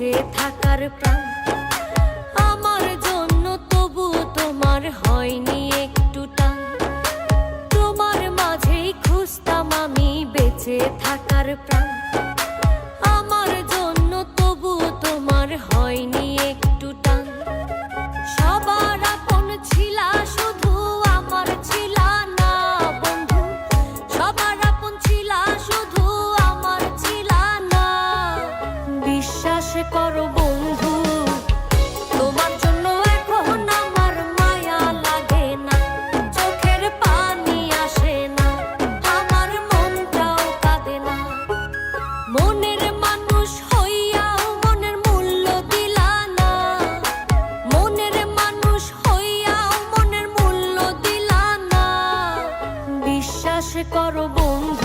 বেঁচে থাকার প্রাণ। আমার জন্য তবু তোমার হয়নি একটু তোমার মাঝেই খুঁজতাম আমি বেঁচে থাকার প্রাণ। আমার জন্য তবু তোমার হয়নি একটু সবার আপন ছিলা শুধু আমার ছিলা না বন্ধু। সবার আপন ছিলা শুধু আমার ছিলা না। বিশ্বাস বিশ্বাস করো বন্ধু, তোমার জন্য এখন আমার মায়া লাগে না, চোখের পানি আসে না, আমার মনটাও কাঁদে না। মনের মানুষ হইয়াও মনের মূল্য দিলা না, মনের মানুষ হইয়াও মনের মূল্য দিলা না। বিশ্বাস করো বন্ধু